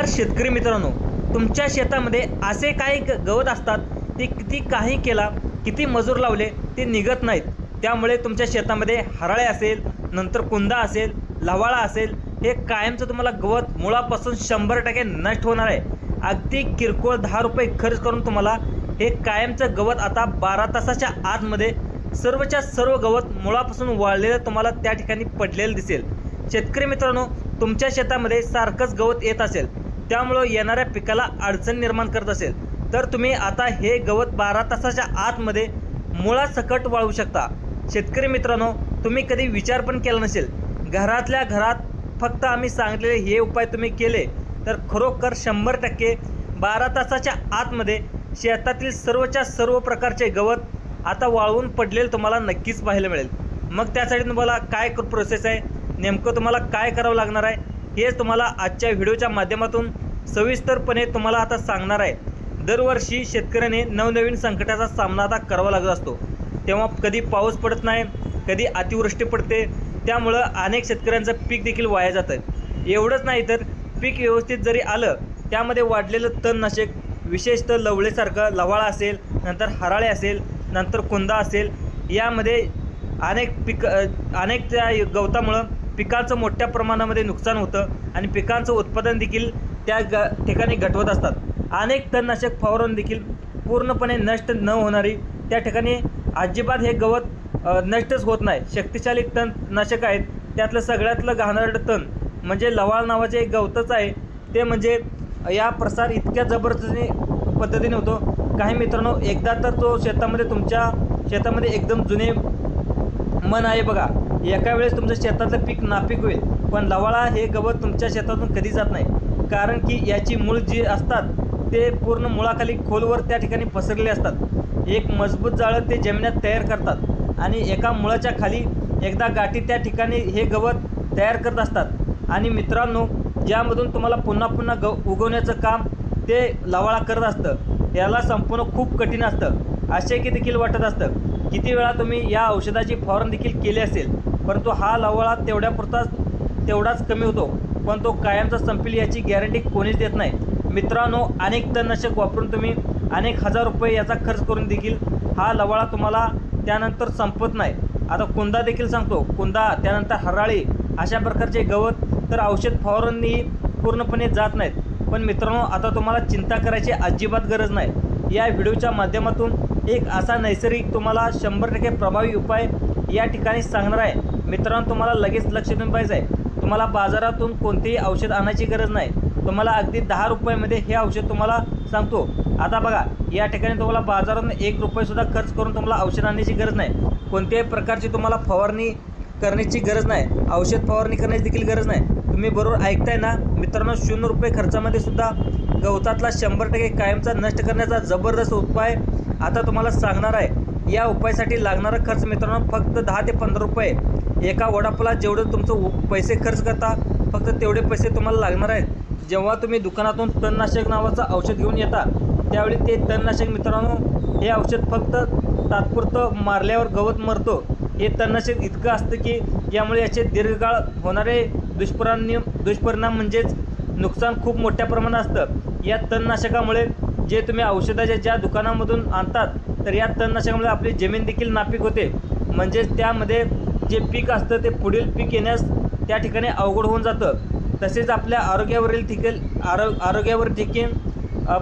नमस्कार शेतकरी मित्रांनो तुमच्या शेतामध्ये असे काही ग- गवत असतात ते किती काही केला किती मजूर लावले ते निघत नाहीत. त्यामुळे तुमच्या शेतामध्ये हराळे असेल नंतर कुंदा असेल लवाळा असेल हे कायमचं तुम्हाला गवत मुळापासून शंभर टक्के नष्ट होणार आहे. अगदी किरकोळ दहा रुपये खर्च करून तुम्हाला हे कायमचं गवत आता बारा तासाच्या आतमध्ये सर्वच्या सर्व गवत मुळापासून वाळलेलं तुम्हाला त्या ठिकाणी पडलेलं दिसेल. शेतकरी मित्रांनो तुमच्या शेतामध्ये सारखंच गवत येत असेल. त्यामुळं येणाऱ्या पिकाला अडचण निर्माण करत असेल. तर तुम्ही आता हे गवत बारा तासाच्या आतमध्ये मुळासकट वाळवू शकता. शेतकरी मित्रांनो तुम्ही कधी विचार पण केला नसेल. घरातल्या घरात फक्त आम्ही सांगितलेले हे उपाय तुम्ही केले तर खरोखर शंभर टक्के बारा तासाच्या आतमध्ये शेतातील सर्वच्या सर्व प्रकारचे गवत आता वाळवून पडलेलं तुम्हाला नक्कीच पाहायला मिळेल. मग त्यासाठी तुम्हाला काय प्रोसेस आहे? नेमकं तुम्हाला काय करावं लागणार आहे? हेच तुम्हाला आजच्या व्हिडिओच्या माध्यमातून सविस्तरपणे तुम्हाला आता सांगणार आहे. दरवर्षी शेतकऱ्याने नवनवीन संकटाचा सामना आता करावा लागत असतो. तेव्हा कधी पाऊस पडत नाही कधी अतिवृष्टी पडते त्यामुळं अनेक शेतकऱ्यांचं पीक देखील वाया जातं. एवढंच नाही तर पीक व्यवस्थित जरी आलं त्यामध्ये वाढलेलं तणनाशक विशेषतः लवळेसारखं लवाळा असेल नंतर हराळे असेल नंतर कुंदा असेल यामध्ये अनेक पिक अनेक त्या गवतामुळं पिकांचं मोठ्या प्रमाणामध्ये नुकसान होतं आणि पिकांचं उत्पादन देखील त्या ग ठिकाणी घटवत असतात. अनेक तणनाशक फवारून देखील पूर्णपणे नष्ट न होणारी त्या ठिकाणी अजिबात हे गवत नष्टच होत नाही. शक्तिशाली तणनाशक आहेत. त्यातलं सगळ्यातलं घाणेरडं तण म्हणजे लवाळ नावाचे एक गवतच आहे. ते म्हणजे या प्रसार इतक्या जबरदस्तीने पद्धतीने होतो. काही मित्रांनो एकदा तर तो शेतामध्ये तुमच्या शेतामध्ये एकदम जुने मन आहे बघा. एका वेळेस तुमच्या शेतातलं पीक नापीक होईल. पण लवाळा हे गवत तुमच्या शेतातून कधी जात नाही. कारण की याची मूळ जी असतात ते पूर्ण मुळाखाली खोलवर त्या ठिकाणी पसरले असतात. एक मजबूत जाळं ते जमिनीत तयार करतात आणि एका मुळाच्या खाली एकदा गाठी त्या ठिकाणी हे गवत तयार करत असतात. आणि मित्रांनो ज्यामधून तुम्हाला पुन्हा पुन्हा ग उगवण्याचं काम ते लवाळा करत असतं. याला संपूर्ण खूप कठीण असतं. आश्चर्य देखील वाटत असतं. किती वेळा तुम्ही या औषधाची फवारणी देखील केली असेल परंतु हा लवाळा तेवढ्यापुरताच तेवढाच कमी होतो. पण तो कायमचा संपेल याची गॅरंटी कोणीच देत नाही. मित्रांनो अनेक तणनाशक वापरून तुम्ही अनेक हजार रुपये याचा खर्च करून देखील हा लवाळा तुम्हाला त्यानंतर संपत नाही. आता कुंदा देखील सांगतो. कुंदा त्यानंतर हराळी अशा प्रकारचे गवत तर औषध फवारणी पूर्णपणे जात नाहीत. पण मित्रांनो आता तुम्हाला चिंता करायची अजिबात गरज नाही. या व्हिडिओच्या माध्यमातून एक असा नैसर्गिक तुम्हाला शंभर टक्के प्रभावी उपाय या ठिकाणी सांगणार आहे. मित्रांनो तुम्हाला लगेच लक्ष देऊन पाहिजे आहे. तुम्हाला बाजारातून कोणतेही औषध आणायची गरज नाही. तुम्हाला अगदी दहा रुपयामध्ये हे औषध तुम्हाला सांगतो. आता बघा या ठिकाणी तुम्हाला बाजारातून एक रुपयेसुद्धा खर्च करून तुम्हाला औषध आणण्याची गरज नाही. कोणत्याही प्रकारची तुम्हाला फवारणी करण्याची गरज नाही. औषध फवारणी करण्याची देखील गरज नाही. तुम्ही बरोबर ऐकताय ना? मित्रांनो शून्य रुपये खर्चामध्ये सुद्धा गवतातला शंभर टक्के कायमचा नष्ट करण्याचा जबरदस्त उपाय आता तुम्हाला सांगणार आहे. या उपायासाठी लागणारा खर्च मित्रांनो फक्त दहा ते पंधरा रुपये. एका वडापाला जेवढं तुमचं पैसे खर्च करता फक्त तेवढे पैसे तुम्हाला लागणार आहेत. जेव्हा तुम्ही दुकानातून तणनाशक नावाचं औषध घेऊन येता त्यावेळी ते तणनाशक मित्रांनो हे औषध फक्त तात्पुरतं मारल्यावर गवत मरतो. हे तणनाशक इतकं असतं की यामुळे याचे दीर्घकाळ होणारे दुष्परिणाम दुष्परिणाम म्हणजेच नुकसान खूप मोठ्या प्रमाणात असतं. या तणनाशकामुळे जे तुम्ही औषधाच्या ज्या दुकानामधून आणतात तर या तणनाशकामुळे आपली जमीन देखील नापीक होते. म्हणजेच त्यामध्ये जे पीक असतं ते पुढील पीक येण्यास त्या ठिकाणी अवघड होऊन जातं. तसेच आपल्या आरोग्यावरील देखील आरो आरोग्यावर देखील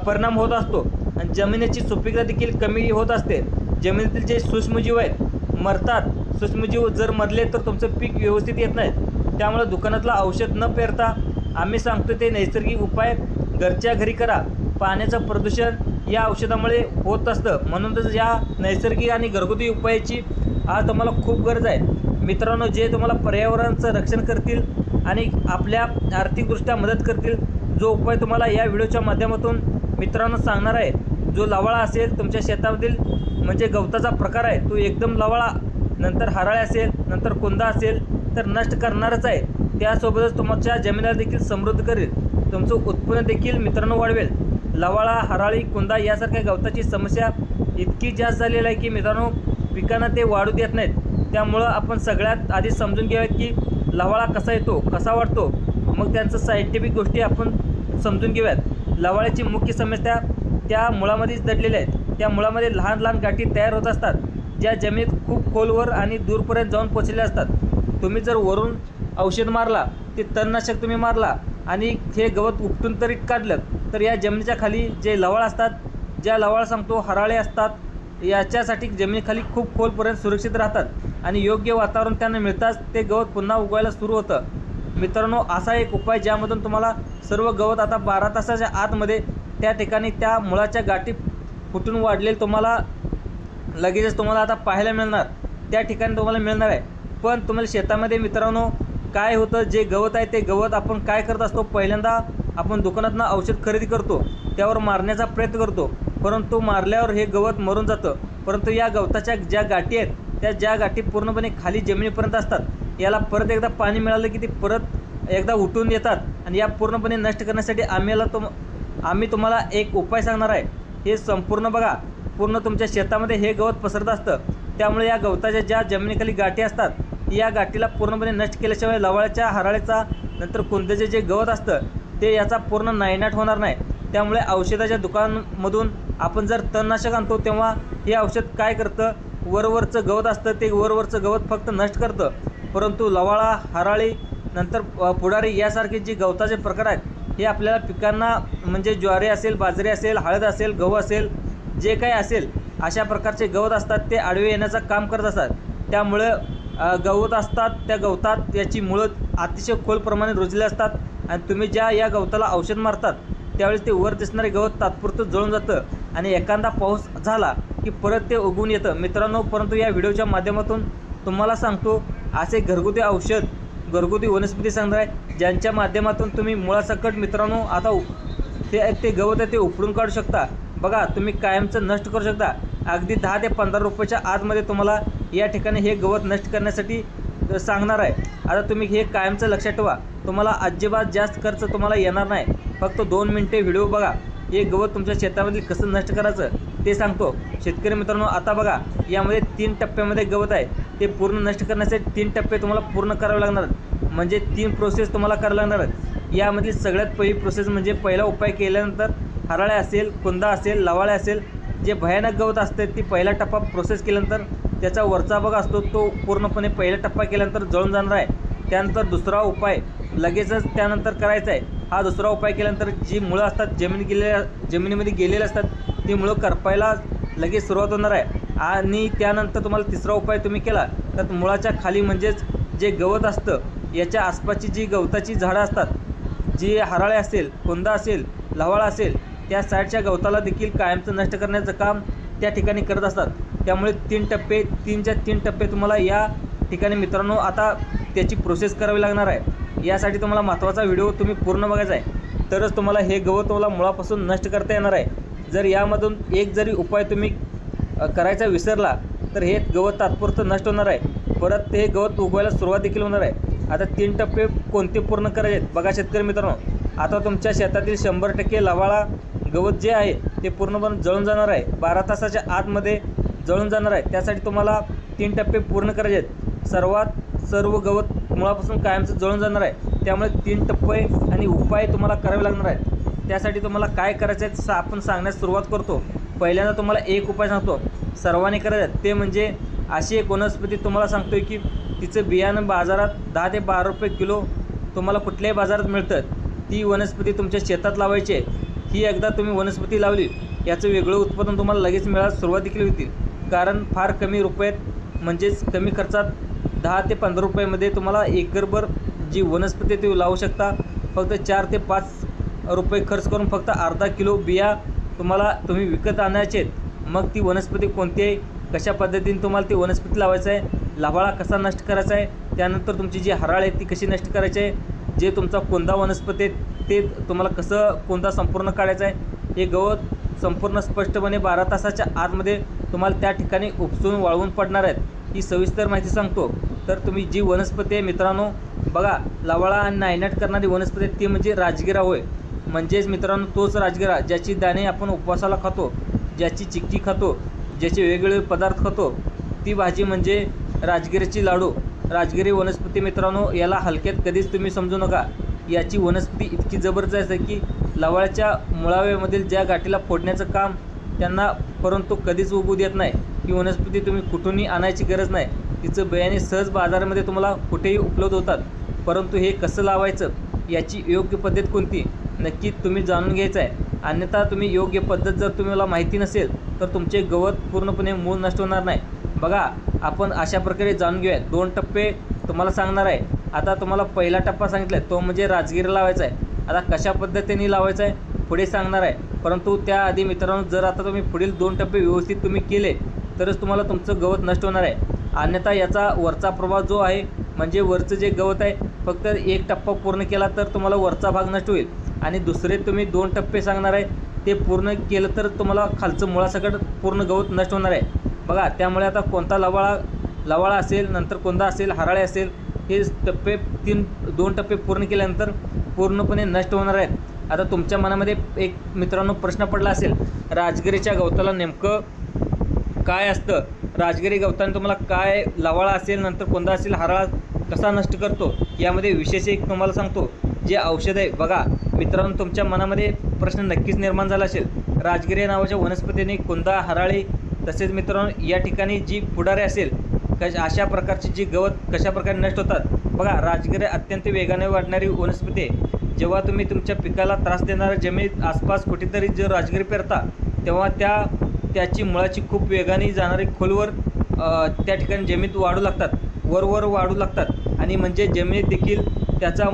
परिणाम होत असतो. आणि जमिनीची सुपीकता देखील कमी होत असते. जमिनीतील जे सूक्ष्मजीव आहेत मरतात. सूक्ष्मजीव जर मरले तर तुमचं पीक व्यवस्थित येत नाहीत त्यामुळं दुकानातलं औषध न पेरता आम्ही सांगतो ते नैसर्गिक उपाय घरच्या घरी करा. पाण्याचं प्रदूषण या औषधामुळे होत असतं. म्हणूनच या नैसर्गिक आणि घरगुती उपायाची आज तुम्हाला खूप गरज आहे. मित्रांनो जे तुम्हाला पर्यावरणाचं रक्षण करतील आणि आपल्या आर्थिकदृष्ट्या मदत करतील जो उपाय तुम्हाला या व्हिडिओच्या माध्यमातून मित्रांनो सांगणार आहे जो लवाळा असेल तुमच्या शेतामधील म्हणजे गवताचा प्रकार आहे तो एकदम लवाळा नंतर हराळे असेल नंतर कुंदा असेल तर नष्ट करणारच आहे. त्यासोबतच तुमच्या जमिनीला देखील समृद्ध करेल. तुमचं उत्पन्न देखील मित्रांनो वाढवेल. लवाळा हराळी कुंदा यासारख्या गवताची समस्या इतकी जास्त झालेली आहे की मित्रांनो पिकांना ते वाढू देत नाहीत. त्यामुळं आपण सगळ्यात आधी समजून घ्यावेत की लवाळा कसा येतो कसा वाढतो मग त्यांचं सायंटिफिक गोष्टी आपण समजून घेऊयात. लवाळ्याची मुख्य समस्या त्या मुळामध्येच दडलेल्या आहेत. त्या मुळामध्ये लहान लहान गाठी तयार होत असतात ज्या जमिनीत खूप खोलवर आणि दूरपर्यंत जाऊन पोचलेल्या असतात. तुम्ही जर वरून औषध मारला ते तणनाशक तुम्ही मारला आणि हे गवत उपटून तरी काढलं तर या जमिनीच्या खाली जे लवाळ असतात ज्या लवाळ सांगतो हराळे असतात याच्यासाठी जमिनीखाली खूप खोलपर्यंत सुरक्षित राहतात. आणि योग्य वातावरण त्यांना मिळताच ते गवत पुन्हा उगवायला सुरू होतं. मित्रांनो असा एक उपाय ज्यामधून तुम्हाला सर्व गवत आता बारा तासाच्या आतमध्ये त्या ठिकाणी त्या मुळाच्या गाठी फुटून वाढलेले तुम्हाला लगेचच तुम्हाला आता पाहायला मिळणार. त्या ठिकाणी तुम्हाला मिळणार आहे. पण तुम्हाला शेतामध्ये मित्रांनो काय होतं जे गवत आहे ते गवत आपण काय करत असतो पहिल्यांदा आपण दुकानातनं औषध खरेदी करतो. त्यावर मारण्याचा प्रयत्न करतो. परंतु मारल्यावर हे गवत मरून जातं. परंतु या गवताच्या ज्या गाठी आहेत त्या ज्या गाठी पूर्णपणे खाली जमिनीपर्यंत असतात याला परत एकदा पाणी मिळालं की ते परत एकदा उठून येतात आणि या पूर्णपणे नष्ट करण्यासाठी आम्हाला तुम आम्ही तुम्हाला एक उपाय सांगणार आहे. हे संपूर्ण बघा. पूर्ण तुमच्या शेतामध्ये हे गवत पसरत असतं. त्यामुळे या गवताच्या ज्या जमिनीखाली गाठी असतात या गाठीला पूर्णपणे नष्ट केल्याशिवाय लवाळ्याच्या हराळ्याचा नंतर कुंद्याचे जे गवत असतं ते याचा पूर्ण नायनाट होणार नाही. त्यामुळे औषधाच्या दुकानमधून आपण जर तणनाशक आणतो तेव्हा हे औषध काय करतं? वरवरचं गवत असतं ते वरवरचं गवत फक्त नष्ट करतं. परंतु लवाळा हराळी नंतर पुढारी यासारखे जे गवताचे प्रकार आहेत हे आपल्याला पिकांना म्हणजे ज्वारी असेल बाजरी असेल हळद असेल गहू असेल जे काही असेल अशा प्रकारचे गवत असतात ते आडवे येण्याचं काम करत असतात. त्यामुळं गवत असतात त्या गवतात याची मुळं अतिशय खोलप्रमाणे रुजले असतात आणि तुम्ही ज्या या गवताला औषध मारतात त्यावेळेस ते वर दिसणारे गवत तात्पुरतं जळून जातं आणि एखादा पाऊस झाला की परत ते उगवून येतं. मित्रांनो परंतु या व्हिडिओच्या माध्यमातून तुम्हाला सांगतो असे घरगुती औषध घरगुती वनस्पती सांगणार आहे ज्यांच्या माध्यमातून तुम्ही मुळासकट मित्रांनो आता ते ते गवत आहे ते उपडून काढू शकता. बघा तुम्ही कायमचं नष्ट करू शकता. अगदी दहा ते पंधरा रुपयाच्या आतमध्ये तुम्हाला या ठिकाणी हे गवत नष्ट करण्यासाठी सांगणार आहे. आता तुम्ही हे कायमचं लक्षात ठेवा. तुम्हाला अजिबात जास्त खर्च तुम्हाला येणार नाही. फक्त दोन मिनटे व्हिडिओ बघा. हे गवत तुमच्या शेतामधील कसं नष्ट करायचं? ते सांगतो. शेतकरी मित्रांनो आता बघा यामध्ये तीन टप्प्यामध्ये गवत आहे. ते पूर्ण नष्ट करण्यासाठी तीन टप्पे तुम्हाला पूर्ण करावे लागणार म्हणजे तीन प्रोसेस तुम्हाला करावं लागणार आहेत. यामधली सगळ्यात पहिली प्रोसेस म्हणजे पहिला उपाय केल्यानंतर हराळे असेल कुंदा असेल लवाळे असेल जे भयानक गवत असते ती पहिला टप्पा प्रोसेस केल्यानंतर त्याचा वरचा भाग असतो तो पूर्णपणे पहिला टप्पा केल्यानंतर जळून जाणार आहे. त्यानंतर दुसरा उपाय लगेचच त्यानंतर करायचा आहे. हा दुसरा उपाय केल्यानंतर जी मुळं असतात जमीन गेलेल्या जमिनीमध्ये गेलेले असतात ती मुळं करपायला लगेच सुरुवात होणार आहे. आणि त्यानंतर तुम्हाला तिसरा उपाय तुम्ही केला तर मुळाच्या खाली म्हणजेच जे गवत असतं याच्या आसपासची जी गवताची झाडं असतात जी हराळे असेल कोंदा असेल लवाळा असेल त्या साईडच्या गवताला देखील कायमचं नष्ट करण्याचं काम त्या ठिकाणी करत असतात. त्यामुळे तीन टप्पे तीनच्या तीन टप्पे तुम्हाला या ठिकाणी मित्रांनो आता त्याची प्रोसेस करावी लागणार आहे. यासाठी तुम्हाला महत्त्वाचा व्हिडिओ तुम्ही पूर्ण बघायचा आहे. तरच तुम्हाला हे गवत तुम्हाला मुळापासून नष्ट करता येणार आहे. जर यामधून एक जरी उपाय तुम्ही करायचा विसरला तर हे गवत तात्पुरतं नष्ट होणार आहे. परत ते गवत उगवायला सुरुवात देखील होणार आहे. आता तीन टप्पे कोणते पूर्ण करायचे? आहेत? बघा शेतकरी मित्रांनो आता तुमच्या शेतातील शंभर टक्के लवाळा गवत जे आहे ते पूर्णपणे जळून जाणार आहे. बारा तासाच्या आतमध्ये जळून जाणार आहे. त्यासाठी तुम्हाला तीन टप्पे पूर्ण करायचे आहेत. सर्वात सर्व गवत मुळापासून कायमचं जळून जाणार आहे. त्यामुळे तीन टप्पे आणि उपाय तुम्हाला करावे लागणार आहेत. त्यासाठी तुम्हाला काय करायचं आहे सा आपण सांगण्यास सुरुवात करतो. पहिल्यांदा तुम्हाला एक उपाय सांगतो. सर्वांनी करायचं ते म्हणजे अशी एक वनस्पती तुम्हाला सांगतोय की तिचं बियाणं बाजारात दहा ते बारा रुपये किलो तुम्हाला कुठल्याही बाजारात मिळतं. ती वनस्पती तुमच्या शेतात लावायची आहे. ही एकदा तुम्ही वनस्पती लावली याचं वेगळं उत्पादन तुम्हाला लगेच मिळायला सुरुवात देखील होतील. कारण फार कमी रुपयात म्हणजेच कमी खर्चात दहा ते पंधरा रुपयामध्ये तुम्हाला एकरभर जी वनस्पती आहे ती लावू शकता. फक्त चार ते पाच रुपये खर्च करून फक्त अर्धा किलो बिया तुम्हाला तुम्ही विकत आणायचे आहेत. मग ती वनस्पती कोणती आहे? कशा पद्धतीने तुम्हाला ती वनस्पती लावायचं आहे? लाभाळा कसा नष्ट करायचा आहे? त्यानंतर तुमची जी हराळ आहे ती कशी नष्ट करायची आहे? जे तुमचा कोंदा वनस्पती आहे ते तुम्हाला कसं कोंदा संपूर्ण काढायचं आहे? हे गवत संपूर्ण स्पष्टपणे बारा तासाच्या आतमध्ये तुम्हाला त्या ठिकाणी उपसून वाळवून पडणार आहेत. ही सविस्तर माहिती सांगतो. तर तुम्ही जी वनस्पती आहे मित्रांनो बघा लवाळा आणि नायनाट करणारी वनस्पती आहे ती म्हणजे राजगिरा होय. म्हणजेच मित्रांनो तोच राजगिरा ज्याची दाणे आपण उपवासाला खातो ज्याची चिक्की खातो ज्याचे वेगवेगळे पदार्थ खातो ती भाजी म्हणजे राजगिरीची लाडू. राजगिरी वनस्पती मित्रांनो याला हलक्यात कधीच तुम्ही समजू नका. याची वनस्पती इतकी जबरदस्त आहे की लवाळ्याच्या मुळाव्यामधील ज्या गाठीला फोडण्याचं काम त्यांना परंतु कधीच उगू देत नाही. ही वनस्पती तुम्ही कुठूनही आणायची गरज नाही. तिचं बियाणे सहज बाजारामध्ये तुम्हाला कुठेही उपलब्ध होतात. परंतु हे कसं लावायचं? याची योग्य पद्धत कोणती? नक्की तुम्ही जाणून घ्यायचं आहे. अन्यथा तुम्ही योग्य पद्धत जर तुम्हाला माहिती नसेल तर तुमचे गवत पूर्णपणे मूळ नष्ट होणार नाही. बघा आपण अशा प्रकारे जाणून घेऊया दोन टप्पे तुम्हाला सांगणार आहे. आता तुम्हाला पहिला टप्पा सांगितला आहे तो म्हणजे राजगिरी लावायचा आहे. आता कशा पद्धतीने लावायचा आहे पुढे सांगणार आहे. परंतु त्याआधी मित्रांनो जर आता तुम्ही पुढील दोन टप्पे व्यवस्थित तुम्ही केले तरच तुम्हाला तुमचं गवत नष्ट होणार आहे. अन्यथा याचा वरचा प्रभाव जो आहे म्हणजे वरचं जे गवत आहे फक्त एक टप्पा पूर्ण केला तर तुम्हाला वरचा भाग नष्ट होईल. आणि दुसरे तुम्ही दोन टप्पे सांगणार आहे ते पूर्ण केलं तर तुम्हाला खालचं मुळासकट पूर्ण गवत नष्ट होणार आहे. बघा त्यामुळे आता कोणता लवाळा लवाळा असेल नंतर कोणता असेल हराळे असेल हे टप्पे तीन दोन टप्पे पूर्ण केल्यानंतर पूर्णपणे नष्ट होणार आहेत. आता तुमच्या मनामध्ये एक मित्रांनो प्रश्न पडला असेल राजगिरीच्या गवताला नेमकं काय असतं? राजगिरी गवताने तुम्हाला काय लवाळा असेल नंतर कोणता असेल हराळा कसा नष्ट करतो? यामध्ये विशेष एक तुम्हाला सांगतो जे औषध आहे. बघा मित्रांनो तुमच्या मनामध्ये प्रश्न नक्कीच निर्माण झाला असेल. राजगिरी नावाच्या वनस्पतीने कुंदा हराळी तसेच मित्रांनो या ठिकाणी जी पुढारे असेल कश अशा प्रकारची जी गवत कशा प्रकारे नष्ट होतात बघा राजगिरी अत्यंत वेगाने वाढणारी वनस्पती आहे. जेव्हा तुम्ही तुमच्या पिकाला त्रास देणाऱ्या जमिनीत आसपास कुठेतरी जर राजगिरी पेरता तेव्हा त्या त्याची मुळाची खूप वेगाने जाणारी खोलवर त्या ठिकाणी जमिनीत वाढू लागतात वर वर वाढू लागतात. आणि म्हणजे जमिनीत देखील त्याचा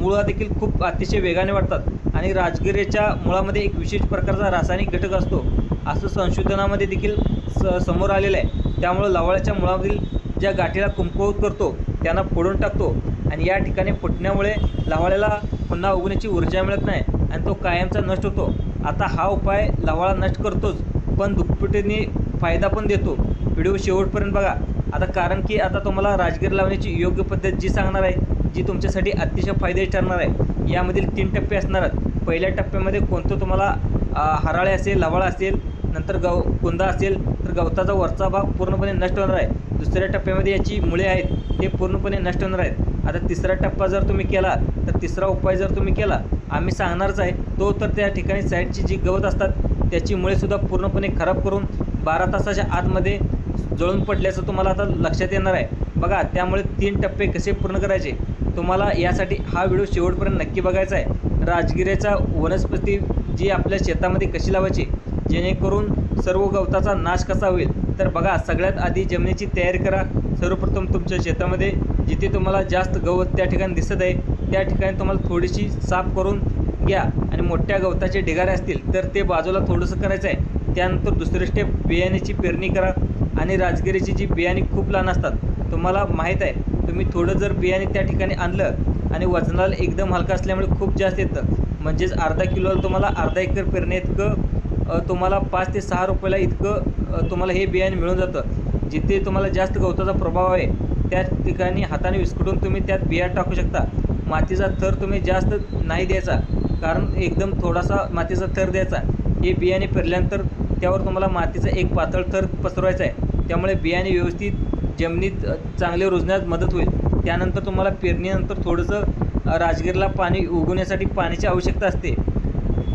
मुळा देखील खूप अतिशय वेगाने वाढतात आणि राजगिरीच्या मुळामध्ये एक विशेष प्रकारचा रासायनिक घटक असतो. असं संशोधनामध्ये देखील स समोर आलेलं आहे. त्यामुळं लवाळ्याच्या मुळामधील ज्या गाठीला कुंकवत करतो त्यांना फोडून टाकतो आणि या ठिकाणी फुटण्यामुळे लवाळ्याला पुन्हा उगण्याची ऊर्जा मिळत नाही आणि तो कायमचा नष्ट होतो. आता हा उपाय लवाळा नष्ट करतोच पण दुप्पटीने फायदा पण देतो. व्हिडिओ शेवटपर्यंत बघा. आता कारण की आता तुम्हाला राजगिरी लावण्याची योग्य पद्धत जी सांगणार आहे जी तुमच्यासाठी अतिशय फायदेशीर ठरणार आहे यामधील तीन टप्पे असणार आहेत. पहिल्या टप्प्यामध्ये कोणतं तुम्हाला हराळे असेल लवाळा असेल नंतर गव कुंदा असेल तर गवताचा वरचा भाग पूर्णपणे नष्ट होणार आहे. दुसऱ्या टप्प्यामध्ये याची मुळे आहेत ते पूर्णपणे नष्ट होणार आहेत. आता तिसरा टप्पा जर तुम्ही केला तर तिसरा उपाय जर तुम्ही केला आम्ही सांगणारच आहे तो तर त्या ठिकाणी साईडची जी गवत असतात त्याची मुळेसुद्धा पूर्णपणे खराब करून बारा तासाच्या आतमध्ये जळून पडल्याचं तुम्हाला आता लक्षात येणार आहे. बघा त्यामुळे तीन टप्पे कसे पूर्ण करायचे? तुम्हाला यासाठी हा व्हिडिओ शेवटपर्यंत नक्की बघायचा आहे. राजगिऱ्याचा वनस्पती जी आपल्या शेतामध्ये कशी लावायची जेणेकरून सर्व गवताचा नाश कसा होईल तर बघा सगळ्यात आधी जमिनीची तयारी करा. सर्वप्रथम तुमच्या शेतामध्ये जिथे तुम्हाला जास्त गवत त्या ठिकाणी दिसत आहे त्या ठिकाणी तुम्हाला थोडीशी साफ करून घ्या. आणि मोठ्या गवताचे ढिगारे असतील तर ते बाजूला थोडंसं करायचं आहे. त्यानंतर दुसरी स्टेप बियाण्याची पेरणी करा. आणि राजगिरीची जी बियाणे खूप लहान असतात तुम्हाला माहीत आहे तुम्ही थोडं जर बियाणे त्या ठिकाणी आणलं आणि वजनाला एकदम हलका असल्यामुळे खूप जास्त येतं. म्हणजेच अर्धा किलोला तुम्हाला अर्धा एकर पेरणे इतकं तुम्हाला पाच ते सहा रुपयाला इतकं तुम्हाला हे बियाणे मिळून जातं. जिथे तुम्हाला जास्त गवताचा प्रभाव आहे त्या ठिकाणी हाताने विस्कटून तुम्ही त्यात बिया टाकू शकता. मातीचा थर तुम्ही जास्त नाही द्यायचा कारण एकदम थोडासा मातीचा थर द्यायचा. हे बियाणे पेरल्यानंतर त्यावर तुम्हाला मातीचा एक पातळ थर पसरवायचा आहे. त्यामुळे बियाणे व्यवस्थित जमिनीत चांगले रुजण्यास मदत होईल. त्यानंतर तुम्हाला पेरणीनंतर थोडंसं राजगिराला राजगिरीला पाणी उगवण्यासाठी पाण्याची आवश्यकता असते.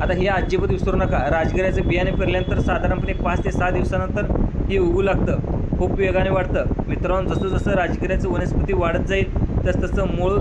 आता हे अजिबात विसरू नका. राजगिऱ्याचं बियाणे पेरल्यानंतर साधारणपणे पाच ते सहा दिवसानंतर हे उगू लागतं. खूप वेगाने वाढतं. मित्रांनो जसं जसं राजगिऱ्याचं वनस्पती वाढत जाईल तसतसं मूळ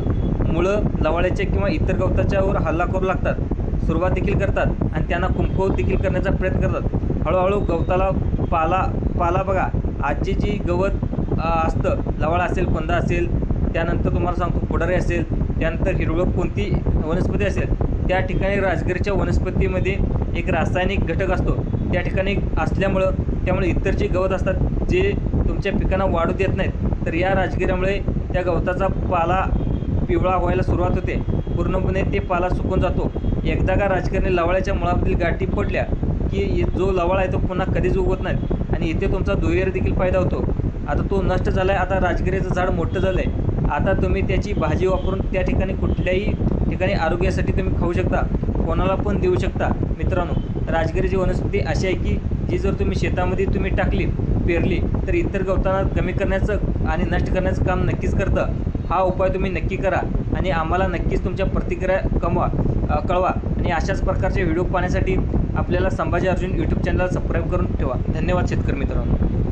मुळं लवाळ्याच्या किंवा इतर गवताच्यावर हल्ला करू लागतात. सुरुवात देखील करतात आणि त्यांना कुंकवत देखील करण्याचा प्रयत्न करतात. हळूहळू गवताला पाला पाला बघा. आजची जी गवत असतं लवाळ असेल कोंदा असेल त्यानंतर तुम्हाला सांगतो पुढारी असेल त्यानंतर हिरवळ कोणती वनस्पती असेल त्या ठिकाणी राजगिरीच्या वनस्पतीमध्ये एक रासायनिक घटक असतो. त्या ठिकाणी असल्यामुळं त्यामुळे इतर जे गवत असतात जे तुमच्या पिकांना वाढू देत नाहीत. तर या राजगिऱ्यामुळे त्या गवताचा पाला पिवळा व्हायला सुरुवात होते. पूर्णपणे ते पाला सुकून जातो. एकदा का राजगिरीने लवाळ्याच्या मुळामधील गाठी पडल्या की जो लवाळ आहे तो पुन्हा कधीच उगवत नाही आणि इथे तुमचा दुहेर देखील फायदा होतो. आता तो नष्ट झाला आहे आता राजगिरीचं झाड मोठं झालं आहे आता तुम्ही त्याची भाजी वापरून त्या ठिकाणी कुठल्याही ठिकाणी आरोग्यासाठी तुम्ही खाऊ शकता. कोणाला पण देऊ शकता. मित्रांनो राजगिरीची वनस्पती अशी आहे की जी जर तुम्ही शेतामध्ये तुम्ही टाकली पेरली तर इतर गवतांना कमी करण्याचं आणि नष्ट करण्याचं काम नक्कीच करतं. हा उपाय तुम्ही नक्की करा आणि आम्हाला नक्कीच तुमच्या प्रतिक्रिया कमवा कळवा. आणि आणि अशाच प्रकारचे व्हिडिओ पाहण्यासाठी आपल्याला संभाजी अर्जुन यूट्यूब चॅनलला सबस्क्राईब करून ठेवा. धन्यवाद शेतकरी मित्रांनो.